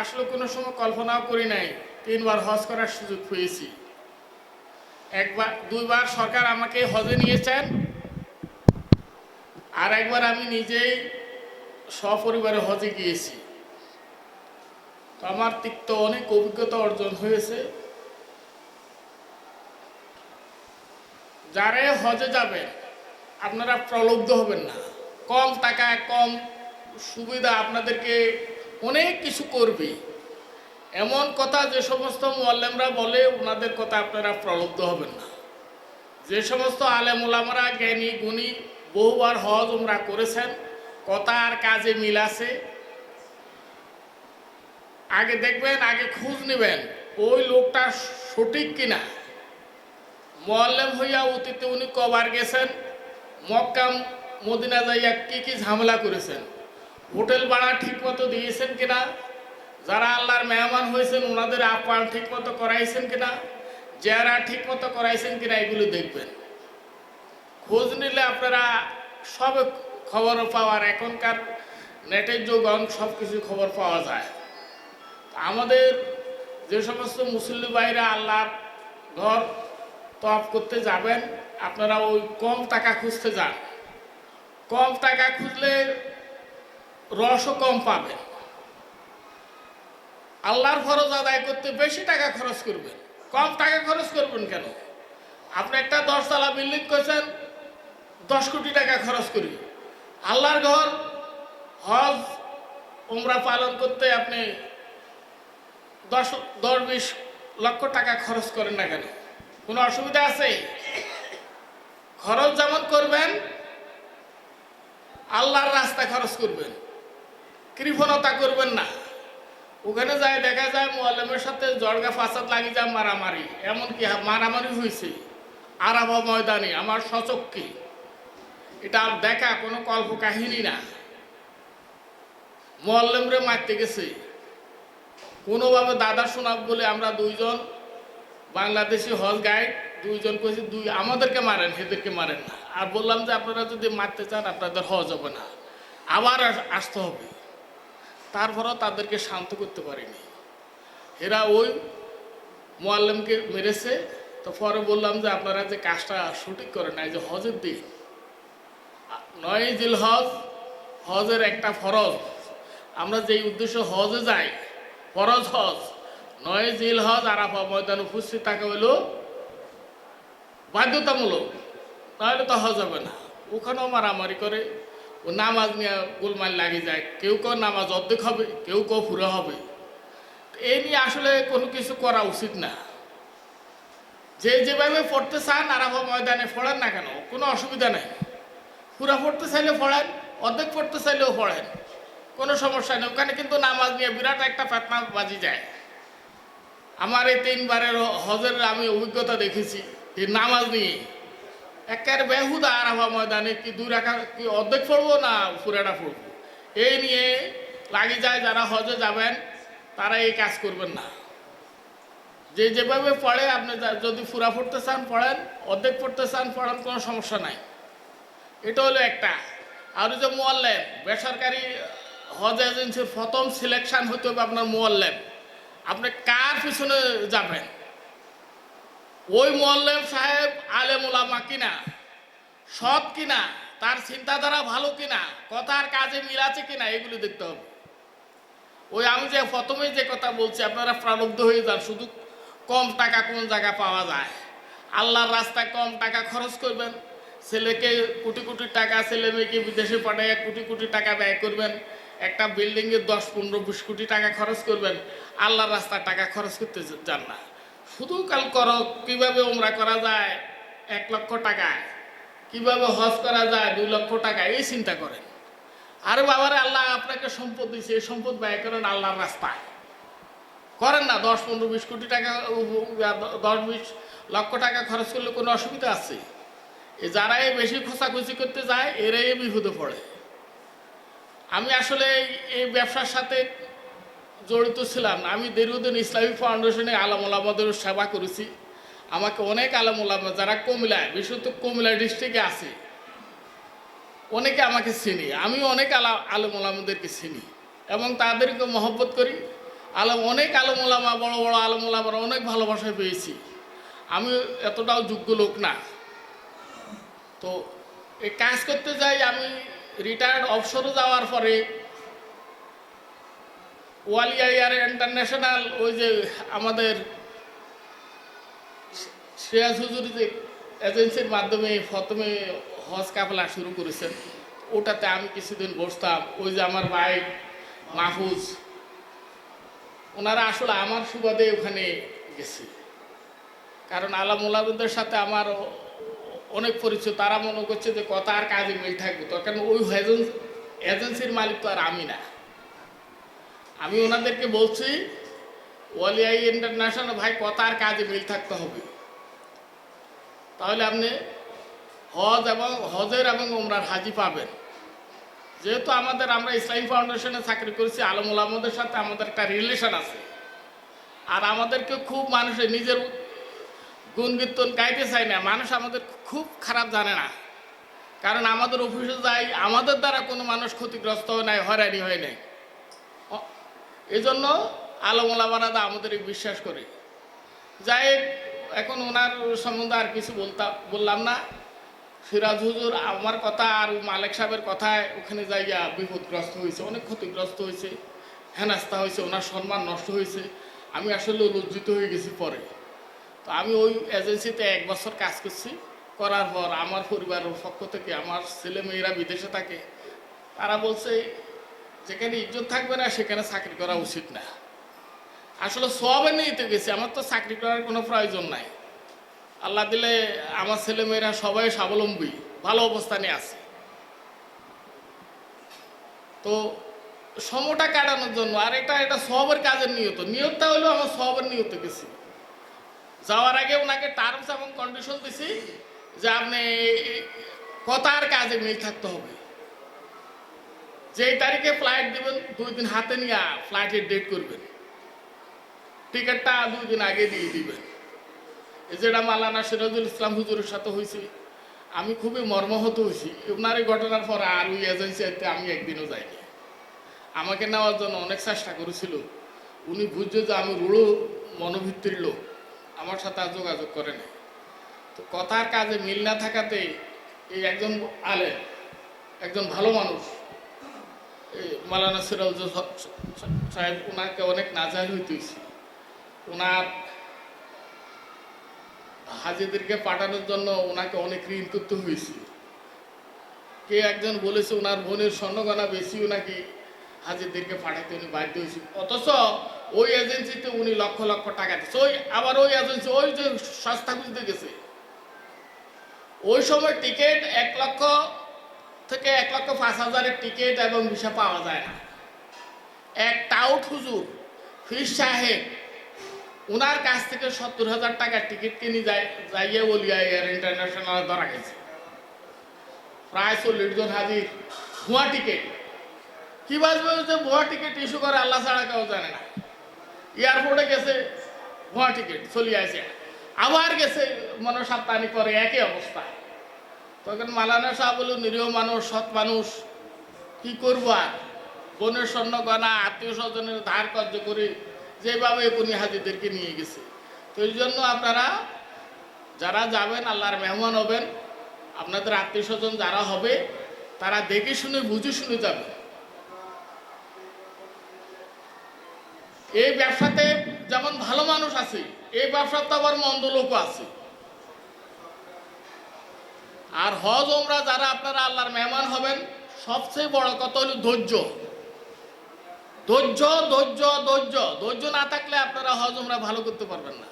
আসলে কোনো সময় কল্পনাও করি নাই, তিনবার হজ করার সুযোগ পেয়েছি। একবার, দুইবার সরকার আমাকে হজে নিয়েছেন, আর একবার আমি নিজেই সপরিবারে হজে গিয়েছি। তো আমার তিক্ত অনেক অভিজ্ঞতা অর্জন হয়েছে। যারে হজে যাবেন, আপনারা প্রলুব্ধ হবেন না। কম টাকা কম সুবিধা আপনাদেরকে অনেক কিছু করবে। এমন কথা যে সমস্ত মোয়াল্লেমরা বলে ওনাদের কথা আপনারা প্রলুব্ধ হবেন না। যে সমস্ত আলেম ওলামারা জ্ঞানী, গুণী, বহুবার হজ উমরা করেছেন কথা আর কাজে মিল আছে। আগে দেখবেন, আগে খোঁজ নেবেন ওই লোকটা সঠিক কিনা। মোয়াল্লেম হইয়া অতীতে উনি কবার গেছেন মক্কাম মদিনা যাইয়া কি কি ঝামেলা করেছেন। হোটেল ভাড়া ঠিক মতো দিয়েছেন কিনা? যারা আল্লাহর মেহমান হয়েছেন, ওনাদের আপ্যায়ন ঠিক মতো করাইছেন কিনা? ঠিক মতো করাইছেন কিনা, এগুলো দেখবেন। খোঁজ নিলে আপনারা সব খবর পাওয়ার, এখনকার নেটের যোগন সব কিছু খবর পাওয়া যায়। আমাদের যে সমস্ত মুসল্লি ভাইরা আল্লাহর ঘর তফ করতে যাবেন, আপনারা ওই কম টাকা খুঁজতে যান। কম টাকা খুঁজলে রসও কম পাবেন আল্লাহর ফরজ আদায় করতে বেশি টাকা খরচ করবেন। কম টাকা খরচ করবেন কেন? আপনি একটা দশতলা বিল্ডিং করছেন, দশ কোটি টাকা খরচ করি। আল্লাহর ঘর, হজ, উমরা পালন করতে আপনি দশ দশ বিশ লক্ষ টাকা খরচ করেন না কেন? কোনো অসুবিধা আছে? খরচ যেমন করবেন, আল্লাহর রাস্তা খরচ করবেন। কৃপণতা করবেন না। ওখানে যায়, দেখা যায় মোয়াল্লেমের সাথে জড়গা ফাসাদ লাগি যায় মারামারি। এমনকি মারামারি হয়েছে আরাবা ময়দানে, আমার সচক্ষে। এটা আর দেখা, কোনো কল্প কাহিনী না। মোয়াল্লেমরে মারতে গেছে। কোনোভাবে দাদা শোনাব বলে আমরা দুইজন বাংলাদেশি হল গাইড দুইজন কইছি, দুই আমাদেরকে মারেন এদেরকে মারেন না। আর বললাম যে, আপনারা যদি মারতে চান, আপনাদের হজ হবে না। আবার আসতে হবে। তারপরেও তাদেরকে শান্ত করতে পারিনি। এরা ওই মোয়াল্লেমকে মেরেছে। তো পরে বললাম যে, আপনারা যে কাজটা সঠিক করেন না যে হজের দিন। নয় জিল হজ, হজের একটা ফরজ। আমরা যেই উদ্দেশ্য হজে যাই, ফরজ হজ, নয় জিল হজ আরাফা ময়দান উপস্থিত থাকা হইল বাধ্যতামূলক। তাহলে তো হজ হবে না। ওখানেও মারামারি করে ও নামাজ নিয়ে গোলমাল লাগে যায়। কেউ কেউ নামাজ অর্ধেক হবে, কেউ কেউ পুরো হবে। এই নিয়ে আসলে কোনো কিছু করা উচিত না। যে যেভাবে পড়তে চান, আরাফা ময়দানে পড়েন না কেন, কোনো অসুবিধা নেই। পুরা পড়তে চাইলেও পড়েন, অর্ধেক পড়তে চাইলেও পড়েন, কোনো সমস্যা নেই। ওখানে কিন্তু নামাজ নিয়ে বিরাট একটা ফেতনা বাজি যায়। আমার এই তিনবারের হজের আমি অভিজ্ঞতা দেখেছি যে নামাজ নিয়ে একের বেহুদা আর হওয়া ময়দানে কি দুই রাখা, কি অর্ধেক পড়ব না পুরাটা পড়ব এই নিয়ে লাগি যায় যারা হজে যাবেন তারা এই কাজ করবেন না। যে যেভাবে পড়ে, আপনি যদি ফুরা পড়তে চান, পড়েন, অর্ধেক পড়তে চান পড়েন কোনো সমস্যা নাই। এটা হলো একটা। আর যে মোয়াল্লেম, বেসরকারি হজ এজেন্সির প্রথম সিলেকশন হতে হবে আপনার মোয়াল্লেম। আপনি কার পিছনে যাবেন? ওই মোয়াল্লেম সাহেব আলেম ওলামা কিনা? সৎ কিনা? তার চিন্তাধারা ভালো কিনা? কথার কাজে মিল আছে কিনা? এগুলো দেখতে হবে। ওই আমি যে প্রথমেই যে কথা বলছি, আপনারা প্রারব্ধ হয়ে যান। শুধু কম টাকা কোন জায়গা পাওয়া যায়? আল্লাহর রাস্তায় কম টাকা খরচ করবেন। ছেলেকে কোটি কোটি টাকা, ছেলে মেয়েকে বিদেশে পাঠাইয়া কোটি কোটি টাকা ব্যয় করবেন। একটা বিল্ডিংয়ে দশ, পনেরো, বিশ কোটি টাকা খরচ করবেন। আল্লাহর রাস্তায় টাকা খরচ করতে যান না। শুধু কাল করো, কীভাবে ওমরা করা যায়? এক লক্ষ টাকায়। কীভাবে হজ করা যায়? দুই লক্ষ টাকা এই চিন্তা করেন। আরে বাবারে, আল্লাহ আপনাকে সম্পদ দিয়েছে এই সম্পদ ব্যয় করেন আল্লাহর রাস্তায়। করেন না, দশ, পনেরো, বিশ কোটি টাকা দশ, বিশ লক্ষ টাকা খরচ করলে কোনো অসুবিধা আছে? যারা এই বেশি খোঁচাখুচি করতে যায়, এরাই বিপদে পড়ে। আমি আসলে এই ব্যবসার সাথে জড়িত ছিলাম। আমি দীর্ঘদিন ইসলামিক ফাউন্ডেশনে আলাম ওলামাদের সেবা করেছি। আমাকে অনেক আলাম ওলামা যারা কুমিল্লায় বিশেষত কুমিল্লা ডিস্ট্রিক্টে আছে, অনেকে আমাকে চিনি। আমি অনেক আলা আলম ওলামাদেরকে চিনি এবং তাদেরকে মহব্বত করি। আলম, অনেক আলম ওলামা বড় বড় আলম ওলামার অনেক ভালোবাসা পেয়েছি। আমি এতটাও যোগ্য লোক না। তো এই কাজ করতে যাই, আমি রিটায়ার্ড অবসরে যাওয়ার পরে ওয়ালিয়া ইয়ার ইন্টারন্যাশনাল, ওই যে আমাদের শ্রেয়াস হুজুর যে এজেন্সির মাধ্যমে প্রথমে হজ কাফলা শুরু করেছেন, ওটাতে আমি কিছুদিন বসতাম। ওই যে আমার ভাই মাহফুজ, ওনারা আসলে আমার সুবাদে ওখানে গেছে। কারণ আলাম ওলামদের সাথে আমার অনেক পরিচয়। তারা মনে করছে যে কথা আর কাজে মিল থাকবে তো। কারণ ওই এজেন্সির মালিক তো আর আমি না। আমি ওনাদেরকে বলছি ওয়ালিয়াই ইন্টারন্যাশনাল, ভাই কথা আর কাজে মিল থাকতে হবে। তাহলে আপনি হজ এবং হজের এবং ওমরার হাজি পাবেন। যেহেতু আমাদের, আমরা ইসলামী ফাউন্ডেশনে চাকরি করেছি, আলম ওলামদের সাথে আমাদের একটা রিলেশন আছে। আর আমাদেরকে খুব মানুষে নিজের গুণ কীর্তন গাইতে চায় না, মানুষ আমাদের খুব খারাপ জানে না। কারণ আমাদের অফিসে যাই, আমাদের দ্বারা কোনো মানুষ ক্ষতিগ্রস্ত হয় নাই, হয়রানি হয় নাই। এই জন্য আলমোলামারাদা আমাদের বিশ্বাস করে। যাই এখন ওনার সম্বন্ধে আর কিছু বলতাম বললাম না। সিরাজ হুজুর, আমার কথা আর মালিক সাহেবের কথায় ওখানে যাইয়া বিপদগ্রস্ত হয়েছে, অনেক ক্ষতিগ্রস্ত হয়েছে হেনাস্তা হয়েছে, ওনার সম্মান নষ্ট হয়েছে। আমি আসলে লজ্জিত হয়ে গেছি পরে। তো আমি ওই এজেন্সিতে এক বছর কাজ করছি, করার পর আমার পরিবারের পক্ষ থেকে, আমার ছেলে মেয়েরা বিদেশে থাকে, তারা বলছে যেখানে ইজ্জত থাকবে না, সেখানে চাকরি করা উচিত না। আসলে সবে নিতে গেছি, আমার তো চাকরি করার কোনো প্রয়োজন নাই। আল্লাহ দিলে আমার ছেলে মেয়েরা সবাই স্বাবলম্বী, ভালো অবস্থানে আছে। তো সময়টা কাটানোর জন্য, আর এটা এটা সবের কাজের নিয়ত। নিয়তটা হলো আমার সবের নিয়ত গেছি। যাওয়ার আগে ওনাকে টার্মস এবং কন্ডিশন দিছি যে আপনি কথার কাজে মিল থাকতে হবে। যেই তারিখে ফ্লাইট দিবেন, দুই দিন হাতে নিয়ে ফ্লাইটের ডেট করবেন। টিকিটটা দুই দিন আগে দিয়ে দিবেন। যেটা মালানা সিরাজুল ইসলাম হুজুরের সাথে হয়েছে, আমি খুবই মর্মাহত হয়েছি। ওনার এই ঘটনার পর আর ওই এজেন্সিতে আমি একদিনও যাইনি। আমাকে নেওয়ার জন্য অনেক চেষ্টা করেছিল। উনি বুঝছে যে আমি রুড়ো মনোভিত্তির লোক, আমার সাথে আর যোগাযোগ করে না তো কথার কাজে মিল না থাকাতে এই একজন আলে একজন ভালো মানুষ মালানা সিরাজ সাহেব ওনাকে অনেক নাজার হইতেছে ওনার হাজিদেরকে পাঠানোর জন্য ওনাকে অনেক ঋণ করতে হয়েছে কে একজন বলেছে ওনার বোনের স্বর্ণগণা বেশি নাকি হাজিদেরকে পাঠাতে উনি বাধ্য হয়েছে অথচ ওই এজেন্সিতে উনি লক্ষ লক্ষ টাকা দিচ্ছে ওই আবার ওই এজেন্সি, ওই যে সস্তা খুঁজতে গেছে। ওই সময় টিকিট এক লক্ষ থেকে এক লক্ষ পাঁচ হাজারের টিকিট এবং ভিসা পাওয়া যায় না। এক টাউট হুজুর ফির সাহেব ওনার কাছ থেকে সত্তর হাজার টাকার টিকিট কিনে যায়, যাইয়ে বলিয়া এয়ার ইন্টারন্যাশনাল ধরা গেছে। প্রায় চল্লিশ জন হাজির, ভুয়া টিকিট। কি বাজবে যে ভুয়া টিকিট ইস্যু করে আল্লাহ ছাড়া কেউ জানে না। এয়ারপোর্টে গেছে, ভুয়া টিকিট চলে আসে। আবার গেছে, মনে সাপ্তাহিক পরে একই অবস্থা। তখন মালানা সাহেব বলল নিরীহ মানুষ, সৎ মানুষ, কি করব আর? বোনের স্বর্ণ গয়না, আত্মীয় স্বজনের ধার কার্য করে যেভাবে উনি হাজিদেরকে নিয়ে গেছে। তো এই জন্য আপনারা যারা যাবেন, আল্লাহর মেহমান হবেন, আপনাদের আত্মীয় স্বজন যারা হবে, তারা দেখে শুনে, বুঝে শুনে যাবে। এই ব্যবসাতে যেমন ভালো মানুষ আছে, এই ব্যবসাতে আবার মন্দ লোকও আছে। আর হজ ওমরা যারা আপনারা আল্লাহর মেহমান হবেন, সবচেয়ে বড় কথা হলো ধৈর্য। ধৈর্য ধৈর্য ধৈর্য। ধৈর্য না থাকলে আপনারা হজ ওমরা ভালো করতে পারবেন না।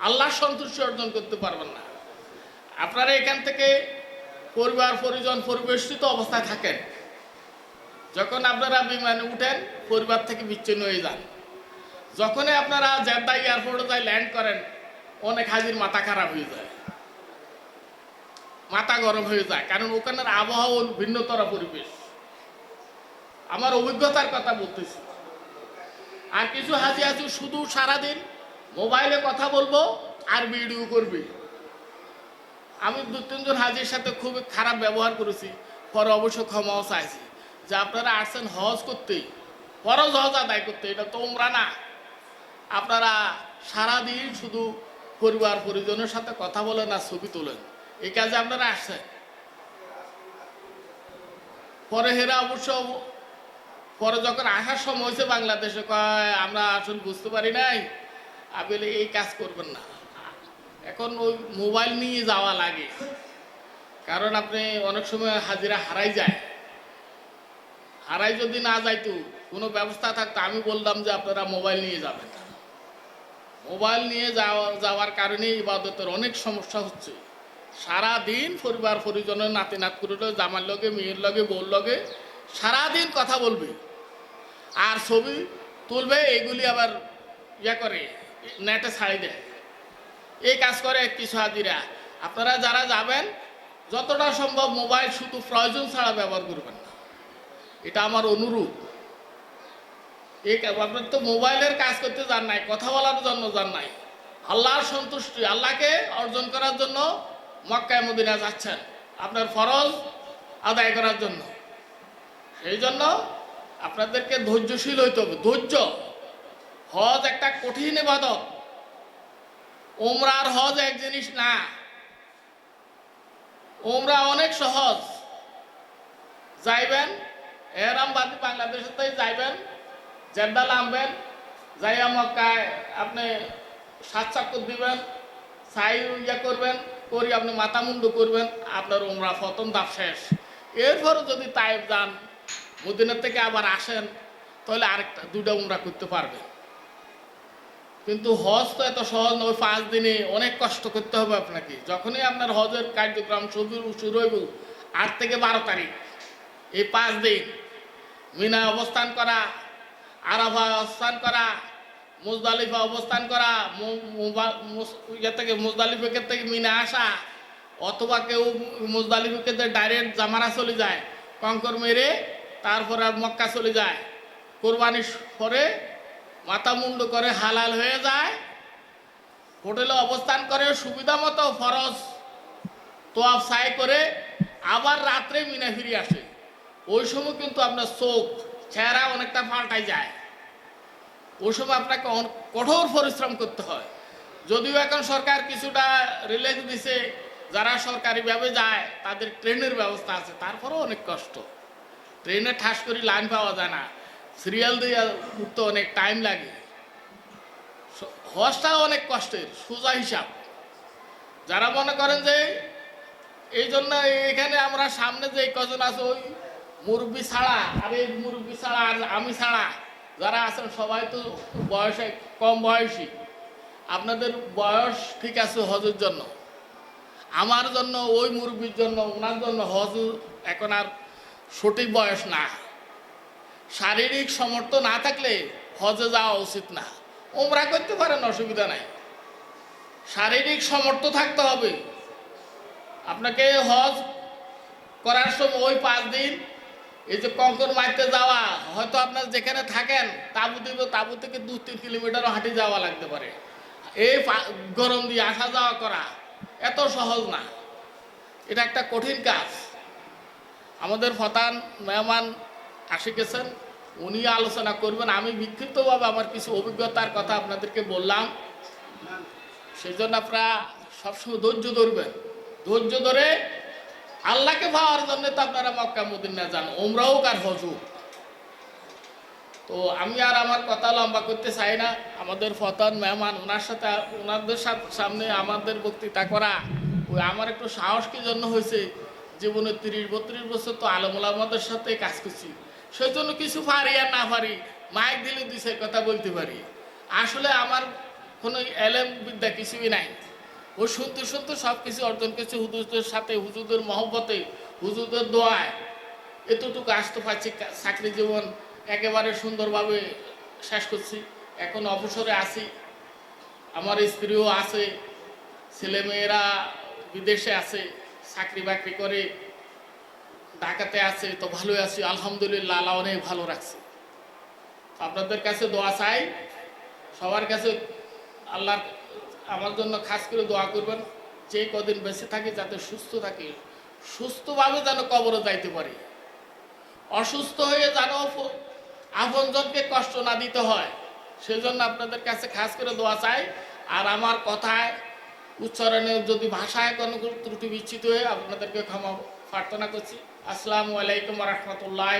আল্লাহর সন্তুষ্টি অর্জন করতে পারবেন না। আপনারা এখান থেকে পরিবার, পরিজন পরিবেষ্টিত অবস্থায় থাকেন। যখন আপনারা বিমানে উঠেন, পরিবার থেকে বিচ্ছিন্ন হয়ে যান। যখনই আপনারা জেদ্দা এয়ারপোর্টে যাই ল্যান্ড করেন, অনেক হাজির মাথা খারাপ হয়ে যায়। মাথা গরম হয়ে যায়। কারণ ওখানের আবহাওয়া ভিন্নতর পরিবেশ। আমার অভিজ্ঞতার কথা বলতেছি। আর কিছু হাজি আছে, শুধু সারাদিন মোবাইলে কথা বলব আর ভিডিও করবে। আমি দু, তিনজন হাজির সাথে খুব খারাপ ব্যবহার করেছি। পরে অবশ্য ক্ষমাও চাইছি। যে আপনারা আসছেন হজ করতে, ফরজ হজ আদায় করতে, এটা তোমরা না। আপনারা সারাদিন শুধু পরিবার পরিজনের সাথে কথা বলেন আর ছবি তোলেন। এই কাজে আপনারা আসছেন। পরে হেরা অবশ্য পরে যখন আসার সময় হয়েছে বাংলাদেশে, কয়, আমরা আসলে বুঝতে পারি নাই। আপনি এই কাজ করবেন না। এখন ওই মোবাইল নিয়ে যাওয়া লাগে। কারণ আপনি অনেক সময় হাজিরা হারাই যায়। হারাই যদি না যাইতো, কোনো ব্যবস্থা থাকতো, আমি বললাম যে আপনারা মোবাইল নিয়ে যাবেন মোবাইল নিয়ে যাওয়া যাওয়ার কারণে ইবাদতের অনেক সমস্যা হচ্ছে। সারা দিন পরিবার পরিজনের নাতি নাত করে জামার লগে, মেয়ের লগে, বউর লগে সারাদিন কথা বলবে। আর ছবি তুলবে, এগুলি আবার ইয়ে করে, নেটে ছাড়ি দেয়। এই কাজ করে কিছু হাজিরা আপনারা যারা যাবেন, যতটা সম্ভব মোবাইল শুধু প্রয়োজন ছাড়া ব্যবহার করবেন না। এটা আমার অনুরোধ। এই আপনার তো মোবাইলের কাজ করতে যান নাই, কথা বলার জন্য যান নাই। আল্লাহর সন্তুষ্টি, আল্লাহকে অর্জন করার জন্য মক্কায় মদিনা যাচ্ছেন। আপনার ফরজ আদায় করার জন্য। সেই জন্য আপনাদেরকে ধৈর্যশীল হইতে হবে। ধৈর্য। হজ একটা কঠিন ইবাদত। ওমরার হজ এক জিনিস না। ওমরা অনেক সহজ। যাইবেন এরাম বাদি বাংলাদেশেতেই যাইবেন জেদ্দা নামবেন যাইয়া মক্কায় আপনি সাত চাক্কর দিবেন সাই ইয়া করবেন করি, আপনি মাথা মুন্ডু করবেন, আপনার উমরা ফতন দাপ শেষ। এরপরও যদি তাইব যান, মদিনার থেকে আবার আসেন, তাহলে আরেকটা, দুইটা উমরা করতে পারবেন। কিন্তু হজ তো এত সহজ নয় পাঁচ দিনে অনেক কষ্ট করতে হবে আপনাকে। যখনই আপনার হজের কার্যক্রম শুরু শুরু হইব, আট থেকে বারো তারিখ, এই পাঁচ দিন। মিনা অবস্থান করা আরাফা অবস্থান করা মুজদালিফা অবস্থান করা ইয়ে থেকে, মুজদালিফের থেকে মিনে আসা? অথবা কেউ মুজদালিফের ডাইরেক্ট জামারা চলে যায়, কঙ্কর মেরে তারপরে মক্কা চলে যায়। কোরবানি পরে মাথা মুন্ডু করে হালাল হয়ে যায়। হোটেলে অবস্থান করে, সুবিধা মতো ফরজ তোয়াফ সাই করে আবার রাত্রে মিনা ফিরে আসে। ওই সময় কিন্তু আপনার চোখ, চেহারা অনেকটা পাল্টাই যায়। সময় আপনাকে কঠোর পরিশ্রম করতে হয়। যদিও এখন সরকার কিছুটা রিলিফ দিছে, যারা সরকারিভাবে যায়, তাদের ট্রেনের ব্যবস্থা আছে, তারপরেও অনেক কষ্ট। ট্রেনে ঠাস করে লাইন পাওয়া যায় না। সিরিয়াল দিয়ে উঠতে অনেক টাইম লাগে। হজটাও অনেক কষ্টের, সোজা হিসাব। যারা মনে করেন যে এই জন্য এখানে আমরা সামনে যে কজন আছে, ওই মুরব্বী ছাড়া, আর এই মুরব্বী ছাড়া আর আমি ছাড়া যারা আছেন সবাই তো বয়সে, কম বয়সী। আপনাদের বয়স ঠিক আছে হজের জন্য। আমার জন্য, ওই মুরব্বীর জন্য, ওনার জন্য হজ এখন আর সঠিক বয়স না। শারীরিক সমর্থ না থাকলে হজে যাওয়া উচিত না। ওমরা করতে পারেন, অসুবিধা নাই। শারীরিক সমর্থ থাকতে হবে। আপনাকে হজ করার সময় ওই পাঁচ দিন এই যে কঙ্কর মারতে যাওয়া, হয়তো আপনার যেখানে থাকেন, তাবু দিব, তাবু থেকে দু তিন কিলোমিটারও হাঁটি যাওয়া লাগতে পারে। এই গরম দিয়ে আসা যাওয়া করা এত সহজ না। এটা একটা কঠিন কাজ। আমাদের ফতান মেহমান আসে গেছেন উনি আলোচনা করবেন। আমি বিক্ষিপ্তভাবে আমার কিছু অভিজ্ঞতার কথা আপনাদেরকে বললাম। সেই জন্য আপনারা সবসময় ধৈর্য ধরবেন। ধৈর্য ধরে আল্লাহকে পাওয়ার জন্য তো আপনারা মক্কা, মদিনা যান ওমরাও হোক আর হজ তো আমি আর আমার কথা লম্বা করতে চাই না। আমাদের ফতন মেহমান ওনার সাথে ওনাদের সামনে আমাদের বক্তৃতা করা, ওই আমার একটু সাহস কি জন্য হয়েছে? জীবনে তিরিশ বত্রিশ বছর তো আলমুল আমাদের সাথে কাজ করছি। সেই জন্য কিছু পারি আর না পারি, মাইক দিলে দুই কথা বলতে পারি। আসলে আমার কোনো এলেম বিদ্যা কিছুই নাই। ও শুনতে শুনতে সব কিছু অর্জন করছে হুজুরদের সাথে, হুজুরদের মহব্বতে, হুজুরদের দোয়ায়। এতটুকু আসতে পারছি চাকরি জীবন একেবারে সুন্দরভাবে শেষ করছি। এখন অবসরে আছি। আমার স্ত্রীও আছে, ছেলেমেয়েরা বিদেশে আছে, চাকরি বাকরি করে ঢাকাতে আছে, তো ভালোই আছি, আলহামদুলিল্লাহ, আল্লাহ অনেক ভালো রাখছে। আপনাদের কাছে দোয়া চাই, সবার কাছে আল্লাহ আমার জন্য খাস করে দোয়া করবেন, যে কদিন বেঁচে থাকি যাতে সুস্থ থাকে, সুস্থভাবে যেন কবরে যাইতে পারি। অসুস্থ হয়ে যেন আপনজনকে কষ্ট না দিতে হয়, সেজন্য আপনাদের কাছে খাস করে দোয়া চাই। আর আমার কথায়, উচ্চারণে যদি ভাষায় কোনো ত্রুটি বিচ্ছিত হয়ে আপনাদেরকে ক্ষমা প্রার্থনা করছি। আসসালামু আলাইকুম রহমতুল্লাহ